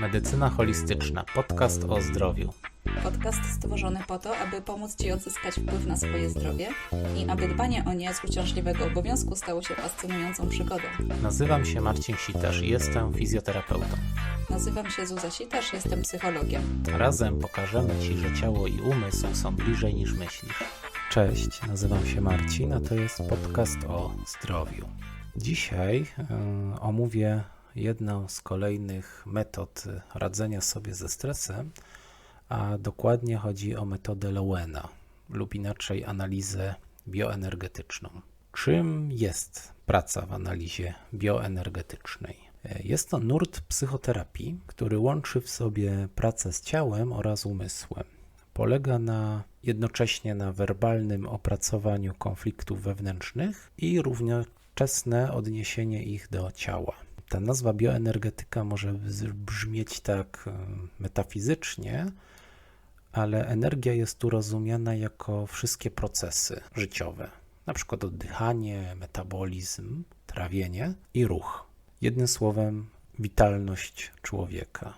Medycyna holistyczna. Podcast o zdrowiu. Podcast stworzony po to, aby pomóc Ci odzyskać wpływ na swoje zdrowie i aby dbanie o nie z uciążliwego obowiązku stało się fascynującą przygodą. Nazywam się Marcin Sitarz i jestem fizjoterapeutą. Nazywam się Zuza Sitarz, jestem psychologiem. Razem pokażemy Ci, że ciało i umysł są bliżej niż myślisz. Cześć, nazywam się Marcin, a to jest podcast o zdrowiu. Dzisiaj y, omówię jedną z kolejnych metod radzenia sobie ze stresem, a dokładnie chodzi o metodę Lowena lub inaczej analizę bioenergetyczną. Czym jest praca w analizie bioenergetycznej? Jest to nurt psychoterapii, który łączy w sobie pracę z ciałem oraz umysłem. Polega na jednocześnie na werbalnym opracowaniu konfliktów wewnętrznych i równoczesne odniesienie ich do ciała. Ta nazwa bioenergetyka może brzmieć tak e, metafizycznie, ale energia jest tu rozumiana jako wszystkie procesy życiowe, na przykład oddychanie, metabolizm, trawienie i ruch. Jednym słowem, witalność człowieka.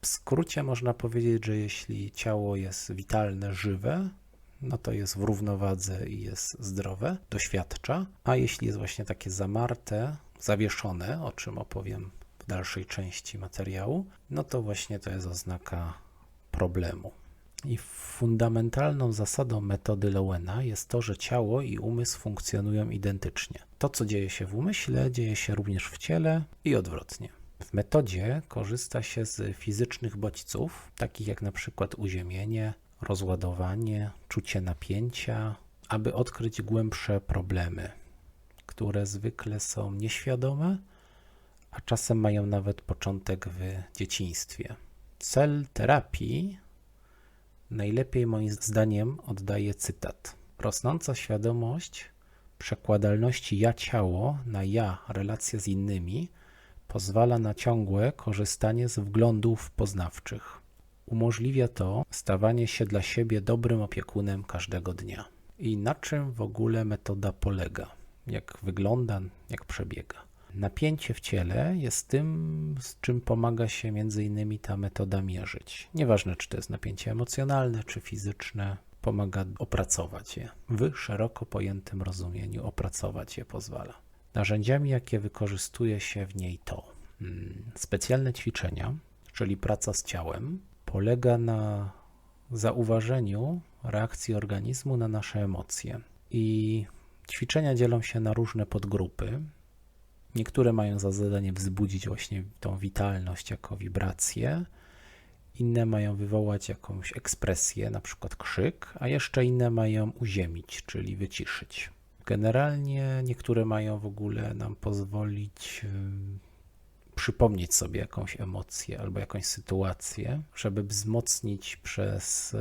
W skrócie można powiedzieć, że jeśli ciało jest witalne, żywe, no to jest w równowadze i jest zdrowe, doświadcza, a jeśli jest właśnie takie zamarte, zawieszone, o czym opowiem w dalszej części materiału, no to właśnie to jest oznaka problemu. I fundamentalną zasadą metody Lowena jest to, że ciało i umysł funkcjonują identycznie. To, co dzieje się w umyśle, dzieje się również w ciele i odwrotnie. W metodzie korzysta się z fizycznych bodźców, takich jak na przykład uziemienie, rozładowanie, czucie napięcia, aby odkryć głębsze problemy, które zwykle są nieświadome, a czasem mają nawet początek w dzieciństwie. Cel terapii najlepiej moim zdaniem oddaje cytat. Rosnąca świadomość przekładalności ja-ciało na ja relacje z innymi pozwala na ciągłe korzystanie z wglądów poznawczych. Umożliwia to stawanie się dla siebie dobrym opiekunem każdego dnia. I na czym w ogóle metoda polega? Jak wygląda, jak przebiega? Napięcie w ciele jest tym, z czym pomaga się między innymi ta metoda mierzyć. Nieważne, czy to jest napięcie emocjonalne, czy fizyczne, pomaga opracować je. W szeroko pojętym rozumieniu opracować je pozwala. Narzędziami, jakie wykorzystuje się w niej to hmm, specjalne ćwiczenia, czyli praca z ciałem, polega na zauważeniu reakcji organizmu na nasze emocje. I ćwiczenia dzielą się na różne podgrupy. Niektóre mają za zadanie wzbudzić właśnie tą witalność jako wibrację, inne mają wywołać jakąś ekspresję, na przykład krzyk, a jeszcze inne mają uziemić, czyli wyciszyć. Generalnie niektóre mają w ogóle nam pozwolić przypomnieć sobie jakąś emocję albo jakąś sytuację, żeby wzmocnić przez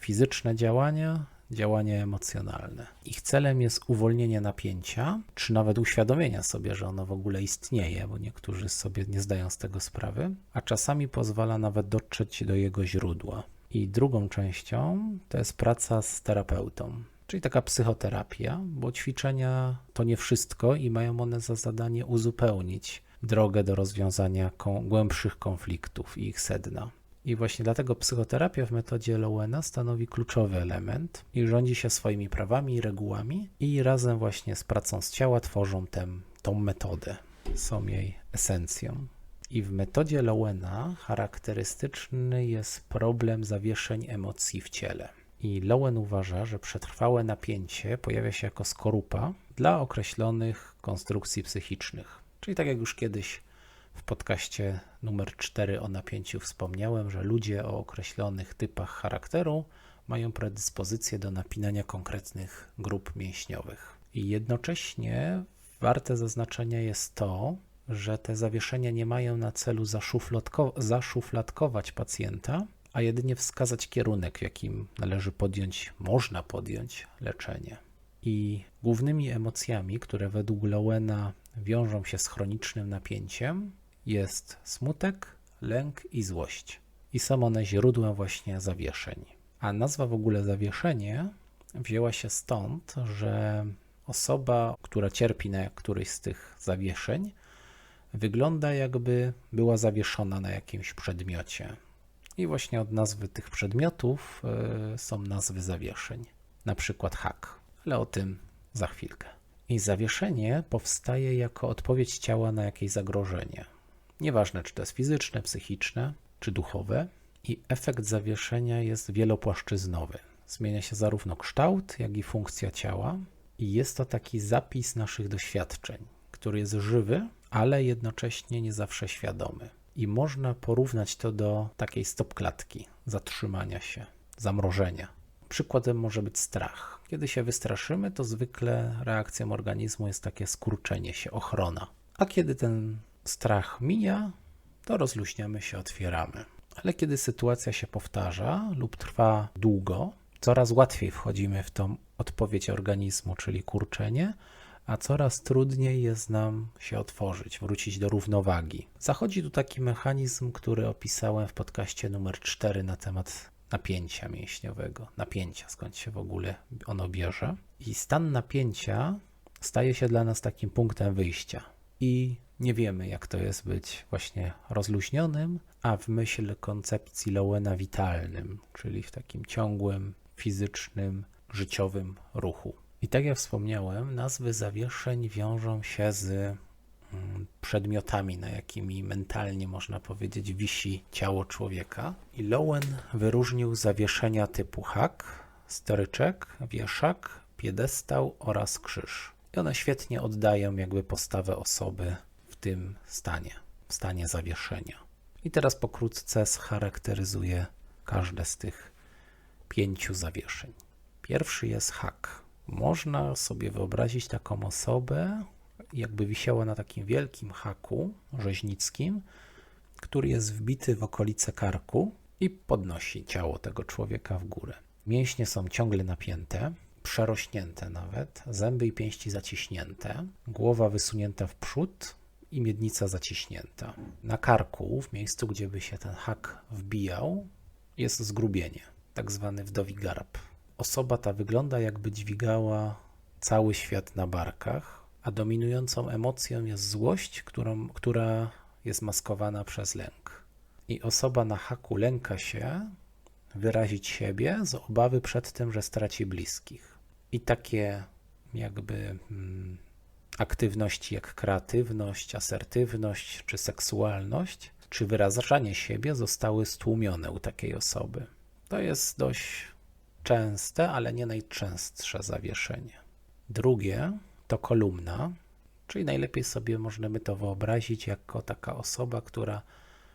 fizyczne działania działania emocjonalne. Ich celem jest uwolnienie napięcia, czy nawet uświadomienia sobie, że ono w ogóle istnieje, bo niektórzy sobie nie zdają z tego sprawy, a czasami pozwala nawet dotrzeć do jego źródła. I drugą częścią to jest praca z terapeutą. Czyli taka psychoterapia, bo ćwiczenia to nie wszystko i mają one za zadanie uzupełnić drogę do rozwiązania głębszych konfliktów i ich sedna. I właśnie dlatego psychoterapia w metodzie Lowena stanowi kluczowy element i rządzi się swoimi prawami i regułami i razem właśnie z pracą z ciała tworzą tę, tą metodę, są jej esencją. I w metodzie Lowena charakterystyczny jest problem zawieszeń emocji w ciele. I Lowen uważa, że przetrwałe napięcie pojawia się jako skorupa dla określonych konstrukcji psychicznych. Czyli tak jak już kiedyś w podcaście numer 4 o napięciu wspomniałem, że ludzie o określonych typach charakteru mają predyspozycję do napinania konkretnych grup mięśniowych. I jednocześnie warte zaznaczenia jest to, że te zawieszenia nie mają na celu zaszufladko zaszufladkować pacjenta, a jedynie wskazać kierunek, w jakim należy podjąć, można podjąć leczenie. I głównymi emocjami, które według Lowena wiążą się z chronicznym napięciem, jest smutek, lęk i złość. I są one źródłem właśnie zawieszeń. A nazwa w ogóle zawieszenie wzięła się stąd, że osoba, która cierpi na któryś z tych zawieszeń, wygląda jakby była zawieszona na jakimś przedmiocie. I właśnie od nazwy tych przedmiotów y, są nazwy zawieszeń, na przykład hak, ale o tym za chwilkę. I zawieszenie powstaje jako odpowiedź ciała na jakieś zagrożenie. Nieważne, czy to jest fizyczne, psychiczne, czy duchowe. I efekt zawieszenia jest wielopłaszczyznowy. Zmienia się zarówno kształt, jak i funkcja ciała. I jest to taki zapis naszych doświadczeń, który jest żywy, ale jednocześnie nie zawsze świadomy. I można porównać to do takiej stopklatki, zatrzymania się, zamrożenia. Przykładem może być strach. Kiedy się wystraszymy, to zwykle reakcją organizmu jest takie skurczenie się, ochrona. A kiedy ten strach mija, to rozluźniamy się, otwieramy. Ale kiedy sytuacja się powtarza lub trwa długo, coraz łatwiej wchodzimy w tą odpowiedź organizmu, czyli kurczenie, a coraz trudniej jest nam się otworzyć, wrócić do równowagi. Zachodzi tu taki mechanizm, który opisałem w podcaście numer 4 na temat napięcia mięśniowego. Napięcia, skąd się w ogóle ono bierze. I stan napięcia staje się dla nas takim punktem wyjścia. I nie wiemy, jak to jest być właśnie rozluźnionym, a w myśl koncepcji Lowena witalnym, czyli w takim ciągłym, fizycznym, życiowym ruchu. I tak jak wspomniałem, nazwy zawieszeń wiążą się z mm, przedmiotami, na jakimi mentalnie można powiedzieć wisi ciało człowieka. I Lowen wyróżnił zawieszenia typu hak, stryczek, wieszak, piedestał oraz krzyż. I one świetnie oddają jakby postawę osoby w tym stanie, w stanie zawieszenia. I teraz pokrótce scharakteryzuję każde z tych pięciu zawieszeń. Pierwszy jest hak. Można sobie wyobrazić taką osobę, jakby wisiała na takim wielkim haku rzeźnickim, który jest wbity w okolice karku i podnosi ciało tego człowieka w górę. Mięśnie są ciągle napięte, przerośnięte nawet, zęby i pięści zaciśnięte, głowa wysunięta w przód i miednica zaciśnięta. Na karku, w miejscu, gdzie by się ten hak wbijał, jest zgrubienie, tak zwany wdowi garb. Osoba ta wygląda jakby dźwigała cały świat na barkach, a dominującą emocją jest złość, którą, która jest maskowana przez lęk. I osoba na haku lęka się wyrazić siebie z obawy przed tym, że straci bliskich. I takie jakby mm, aktywności jak kreatywność, asertywność czy seksualność, czy wyrażanie siebie zostały stłumione u takiej osoby. To jest dość częste, ale nie najczęstsze zawieszenie. Drugie to kolumna, czyli najlepiej sobie możemy to wyobrazić jako taka osoba, która,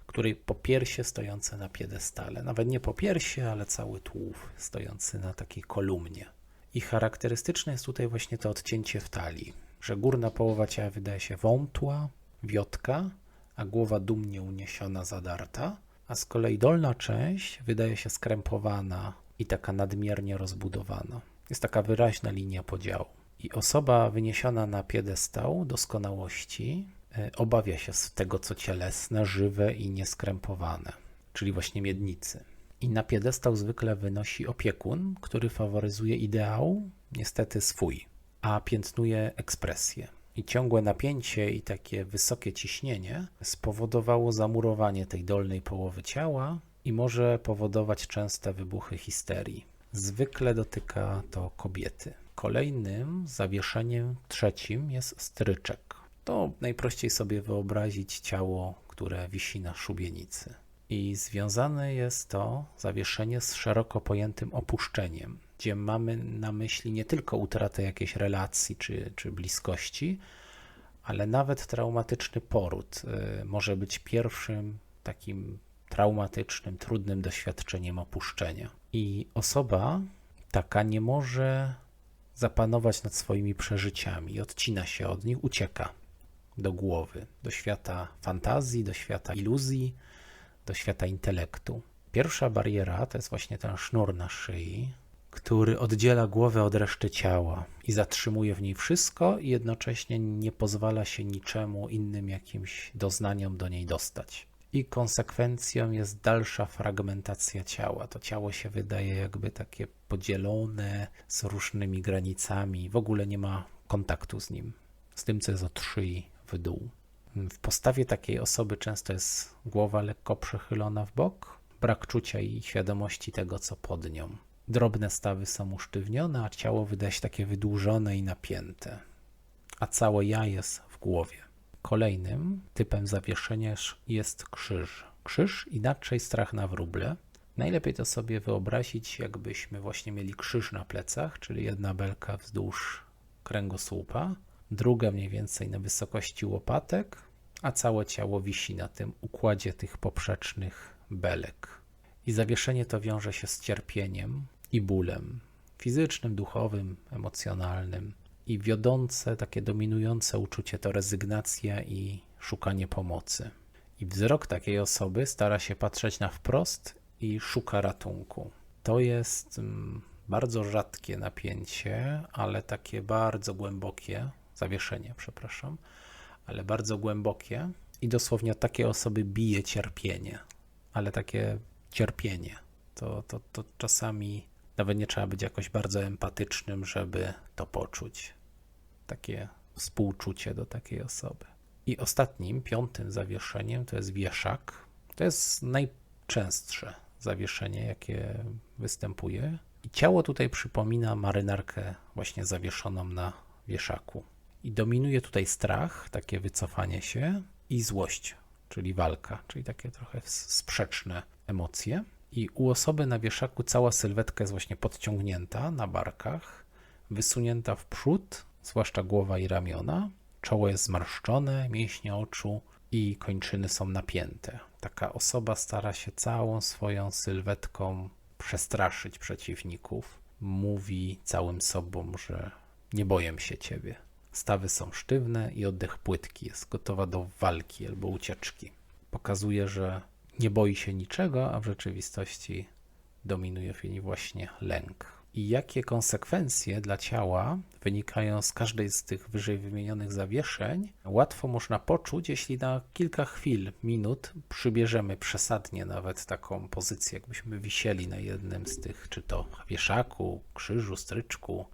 której popiersie stojące na piedestale. Nawet nie popiersie, ale cały tułów stojący na takiej kolumnie. I charakterystyczne jest tutaj właśnie to odcięcie w talii, że górna połowa ciała wydaje się wątła, wiotka, a głowa dumnie uniesiona, zadarta, a z kolei dolna część wydaje się skrępowana i taka nadmiernie rozbudowana. Jest taka wyraźna linia podziału. I osoba wyniesiona na piedestał doskonałości e, obawia się z tego, co cielesne, żywe i nieskrępowane, czyli właśnie miednicy. I na piedestał zwykle wynosi opiekun, który faworyzuje ideał, niestety swój, a piętnuje ekspresję. I ciągłe napięcie i takie wysokie ciśnienie spowodowało zamurowanie tej dolnej połowy ciała i może powodować częste wybuchy histerii. Zwykle dotyka to kobiety. Kolejnym zawieszeniem trzecim jest stryczek. To najprościej sobie wyobrazić ciało, które wisi na szubienicy. I związane jest to zawieszenie z szeroko pojętym opuszczeniem, gdzie mamy na myśli nie tylko utratę jakiejś relacji czy, czy bliskości, ale nawet traumatyczny poród y, może być pierwszym takim traumatycznym, trudnym doświadczeniem opuszczenia. I osoba taka nie może zapanować nad swoimi przeżyciami, odcina się od nich, ucieka do głowy, do świata fantazji, do świata iluzji, do świata intelektu. Pierwsza bariera to jest właśnie ten sznur na szyi, który oddziela głowę od reszty ciała i zatrzymuje w niej wszystko i jednocześnie nie pozwala się niczemu innym jakimś doznaniom do niej dostać. I konsekwencją jest dalsza fragmentacja ciała. To ciało się wydaje jakby takie podzielone z różnymi granicami. W ogóle nie ma kontaktu z nim, z tym, co jest od szyi w dół. W postawie takiej osoby często jest głowa lekko przechylona w bok, brak czucia i świadomości tego, co pod nią. Drobne stawy są usztywnione, a ciało wydaje się takie wydłużone i napięte, a całe ja jest w głowie. Kolejnym typem zawieszenia jest krzyż. Krzyż, inaczej strach na wróble. Najlepiej to sobie wyobrazić, jakbyśmy właśnie mieli krzyż na plecach, czyli jedna belka wzdłuż kręgosłupa, druga mniej więcej na wysokości łopatek, a całe ciało wisi na tym układzie tych poprzecznych belek. I zawieszenie to wiąże się z cierpieniem i bólem fizycznym, duchowym, emocjonalnym. I wiodące, takie dominujące uczucie to rezygnacja i szukanie pomocy. I wzrok takiej osoby stara się patrzeć na wprost i szuka ratunku. To jest mm, bardzo rzadkie napięcie, ale takie bardzo głębokie, zawieszenie, przepraszam, ale bardzo głębokie i dosłownie od takiej osoby bije cierpienie, ale takie cierpienie. To, to, to czasami nawet nie trzeba być jakoś bardzo empatycznym, żeby to poczuć. Takie współczucie do takiej osoby. I ostatnim, piątym zawieszeniem to jest wieszak. To jest najczęstsze zawieszenie, jakie występuje. I ciało tutaj przypomina marynarkę właśnie zawieszoną na wieszaku. I dominuje tutaj strach, takie wycofanie się i złość, czyli walka, czyli takie trochę sprzeczne emocje. I u osoby na wieszaku cała sylwetka jest właśnie podciągnięta na barkach, wysunięta w przód, zwłaszcza głowa i ramiona. Czoło jest zmarszczone, mięśnie oczu i kończyny są napięte. Taka osoba stara się całą swoją sylwetką przestraszyć przeciwników. Mówi całym sobą, że nie boję się ciebie. Stawy są sztywne i oddech płytki, jest gotowa do walki albo ucieczki. Pokazuje, że nie boi się niczego, a w rzeczywistości dominuje w niej właśnie lęk. I jakie konsekwencje dla ciała wynikają z każdej z tych wyżej wymienionych zawieszeń, łatwo można poczuć, jeśli na kilka chwil, minut przybierzemy przesadnie nawet taką pozycję, jakbyśmy wisieli na jednym z tych, czy to wieszaku, krzyżu, stryczku,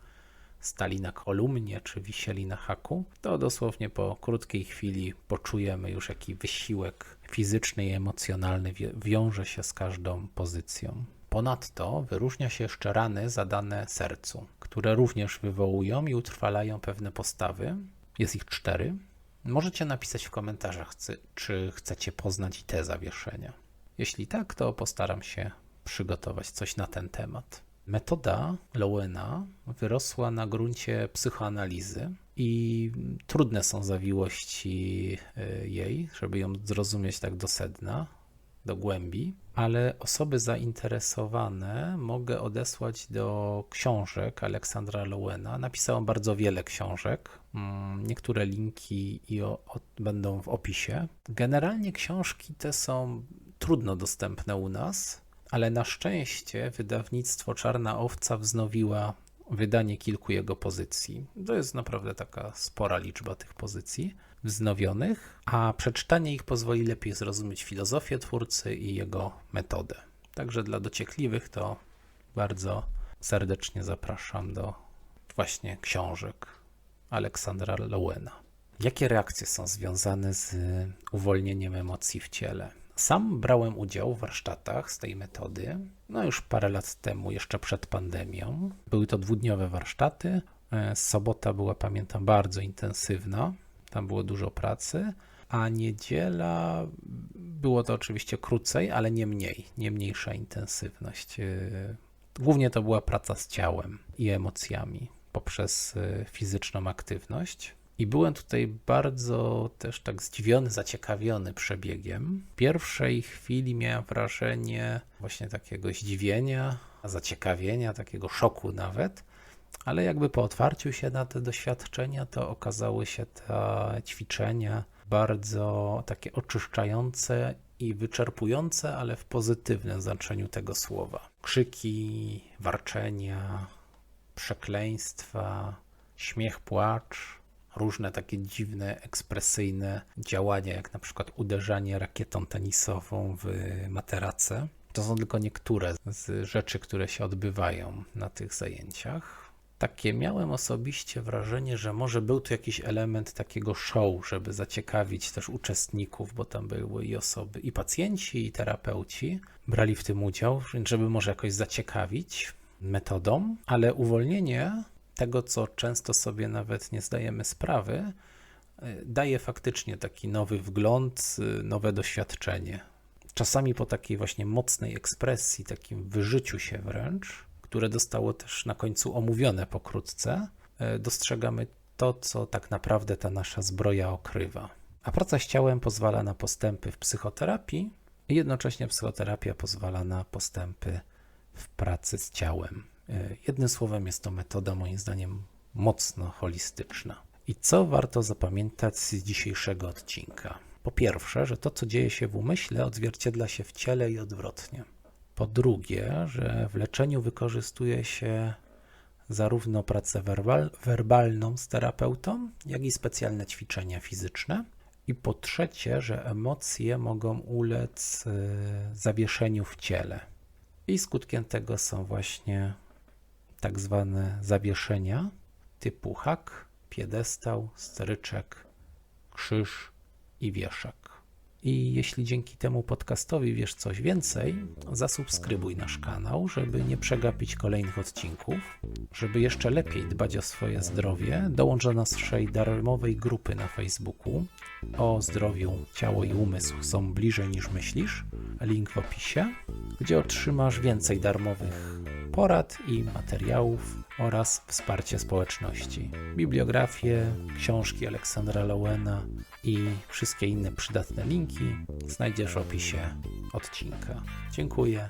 stali na kolumnie, czy wisieli na haku, to dosłownie po krótkiej chwili poczujemy już, jaki wysiłek fizyczny i emocjonalny wiąże się z każdą pozycją. Ponadto wyróżnia się jeszcze rany zadane sercu, które również wywołują i utrwalają pewne postawy. Jest ich cztery. Możecie napisać w komentarzach, czy chcecie poznać i te zawieszenia. Jeśli tak, to postaram się przygotować coś na ten temat. Metoda Lowena wyrosła na gruncie psychoanalizy i trudne są zawiłości e, jej, żeby ją zrozumieć tak do sedna, do głębi, ale osoby zainteresowane mogę odesłać do książek Aleksandra Lowena. Napisałem bardzo wiele książek. Mm, niektóre linki będą w opisie. Generalnie książki te są trudno dostępne u nas, ale na szczęście wydawnictwo Czarna Owca wznowiła wydanie kilku jego pozycji. To jest naprawdę taka spora liczba tych pozycji wznowionych, a przeczytanie ich pozwoli lepiej zrozumieć filozofię twórcy i jego metodę. Także dla dociekliwych to bardzo serdecznie zapraszam do właśnie książek Aleksandra Lowena. Jakie reakcje są związane z uwolnieniem emocji w ciele? Sam brałem udział w warsztatach z tej metody, no już parę lat temu, jeszcze przed pandemią. Były to dwudniowe warsztaty. E, sobota była, pamiętam, bardzo intensywna, tam było dużo pracy, a niedziela było to oczywiście krócej, ale nie mniej, nie mniejsza intensywność. E, głównie to była praca z ciałem i emocjami poprzez e, fizyczną aktywność. I byłem tutaj bardzo też tak zdziwiony, zaciekawiony przebiegiem. W pierwszej chwili miałem wrażenie właśnie takiego zdziwienia, zaciekawienia, takiego szoku nawet, ale jakby po otwarciu się na te doświadczenia, to okazały się te ćwiczenia bardzo takie oczyszczające i wyczerpujące, ale w pozytywnym znaczeniu tego słowa. Krzyki, warczenia, przekleństwa, śmiech, płacz różne takie dziwne, ekspresyjne działania, jak na przykład uderzanie rakietą tenisową w materace. To są tylko niektóre z rzeczy, które się odbywają na tych zajęciach. Takie miałem osobiście wrażenie, że może był tu jakiś element takiego show, żeby zaciekawić też uczestników, bo tam były i osoby, i pacjenci, i terapeuci brali w tym udział, żeby może jakoś zaciekawić metodą, ale uwolnienie tego, co często sobie nawet nie zdajemy sprawy, y, daje faktycznie taki nowy wgląd, y, nowe doświadczenie. Czasami po takiej właśnie mocnej ekspresji, takim wyżyciu się wręcz, które zostało też na końcu omówione pokrótce, e, dostrzegamy to, co tak naprawdę ta nasza zbroja okrywa. A praca z ciałem pozwala na postępy w psychoterapii jednocześnie psychoterapia pozwala na postępy w pracy z ciałem. E, Jednym słowem, jest to metoda, moim zdaniem, mocno holistyczna. I co warto zapamiętać z dzisiejszego odcinka? Po pierwsze, że to, co dzieje się w umyśle, odzwierciedla się w ciele i odwrotnie. Po drugie, że w leczeniu wykorzystuje się zarówno pracę werbal, werbalną z terapeutą, jak i specjalne ćwiczenia fizyczne. I po trzecie, że emocje mogą ulec y, zawieszeniu w ciele. I skutkiem tego są właśnie tak zwane zawieszenia typu hak, piedestał, stryczek, krzyż i wieszak. I jeśli dzięki temu podcastowi wiesz coś więcej, zasubskrybuj nasz kanał, żeby nie przegapić kolejnych odcinków. Żeby jeszcze lepiej dbać o swoje zdrowie, dołącz do naszej darmowej grupy na Facebooku o zdrowiu ciało i umysł są bliżej niż myślisz. Link w opisie, gdzie otrzymasz więcej darmowych porad i materiałów oraz wsparcie społeczności. Bibliografie, książki Aleksandra Lowena i wszystkie inne przydatne linki znajdziesz w opisie odcinka. Dziękuję